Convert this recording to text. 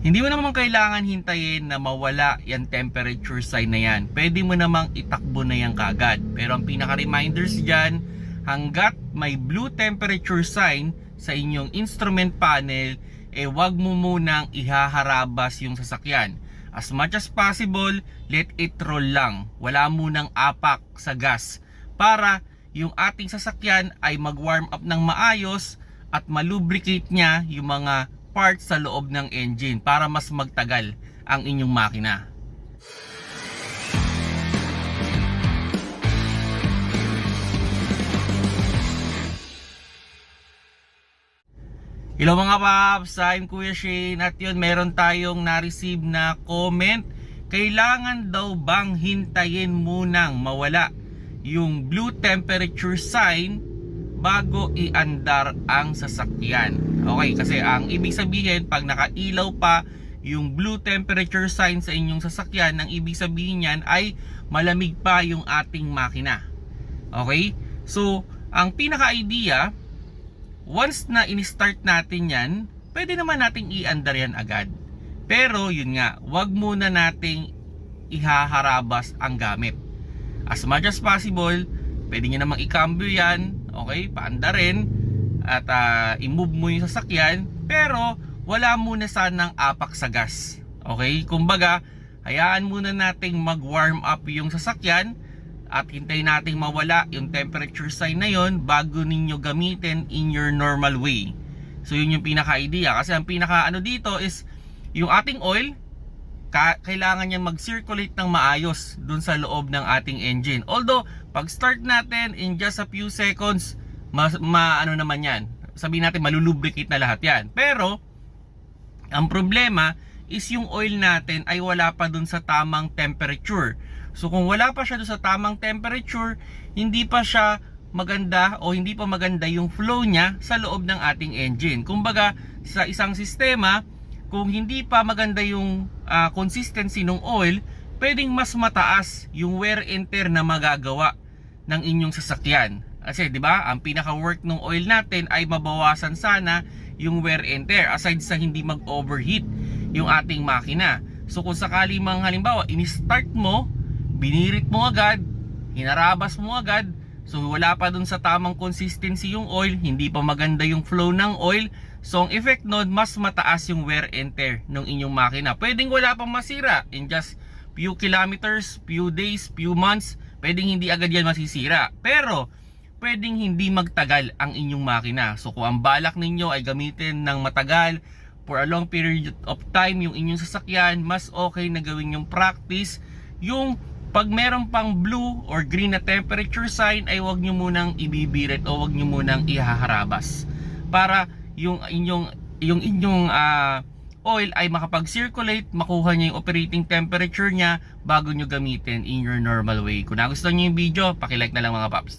Hindi mo naman kailangan hintayin na mawala yung temperature sign na yan. Pwede mo namang itakbo na yan kagad. Pero ang pinaka-reminders dyan, hanggat may blue temperature sign sa inyong instrument panel, eh wag mo munang ihaharabas yung sasakyan. As much as possible, let it roll lang. Wala munang apak sa gas para yung ating sasakyan ay mag-warm up ng maayos at malubricate niya yung mga parts sa loob ng engine para mas magtagal ang inyong makina. Hello mga paps, I'm Kuya Shane at yun meron tayong na-receive na comment Kailangan daw bang hintayin munang mawala yung blue temperature sign bago iandar ang sasakyan Okay, kasi ang ibig sabihin pag nakailaw pa yung blue temperature sign sa inyong sasakyan ang ibig sabihin niyan ay malamig pa yung ating makina Okay? So, ang pinaka-idea once na in-start natin yan, pwede naman nating i-andar yan agad. Pero yun nga, wag muna nating ihaharabas ang gamit. As much as possible, pwede nyo namang i-cambio yan, okay, paandarin, at ah, i-move mo yung sasakyan, pero wala muna sanang apak sa gas. Okay, kumbaga, hayaan muna nating mag-warm up yung sasakyan, at hintayin nating mawala yung temperature sign na yon bago ninyo gamitin in your normal way. So yun yung pinaka-idea. Kasi ang pinaka ano dito is yung ating oil kailangan niya mag-circulate ng maayos dun sa loob ng ating engine. Although pag start natin in just a few seconds mas ma ano naman yan. Sabihin natin malulubricate na lahat yan. Pero ang problema is yung oil natin ay wala pa dun sa tamang temperature. So kung wala pa siya dun sa tamang temperature, hindi pa siya maganda o hindi pa maganda yung flow niya sa loob ng ating engine. Kumbaga sa isang sistema, kung hindi pa maganda yung ah, consistency ng oil, pwedeng mas mataas yung wear and tear na magagawa ng inyong sasakyan. Kasi 'di ba, ang pinaka-work ng oil natin ay mabawasan sana yung wear and tear aside sa hindi mag-overheat yung ating makina. So kung sakali mang halimbawa, ini-start mo, binirit mo agad, hinarabas mo agad, so wala pa dun sa tamang consistency yung oil, hindi pa maganda yung flow ng oil, so ang effect nun, mas mataas yung wear and tear ng inyong makina. Pwedeng wala pang masira in just few kilometers, few days, few months, pwedeng hindi agad yan masisira. Pero, pwedeng hindi magtagal ang inyong makina. So kung ang balak ninyo ay gamitin ng matagal for a long period of time yung inyong sasakyan, mas okay na gawin yung practice yung pag meron pang blue or green na temperature sign ay wag nyo munang ibibirit o wag nyo munang ihaharabas para yung inyong yung inyong ah, oil ay makapag-circulate, makuha niya yung operating temperature niya bago nyo gamitin in your normal way. Kung nagustuhan niyo yung video, paki-like na lang mga paps.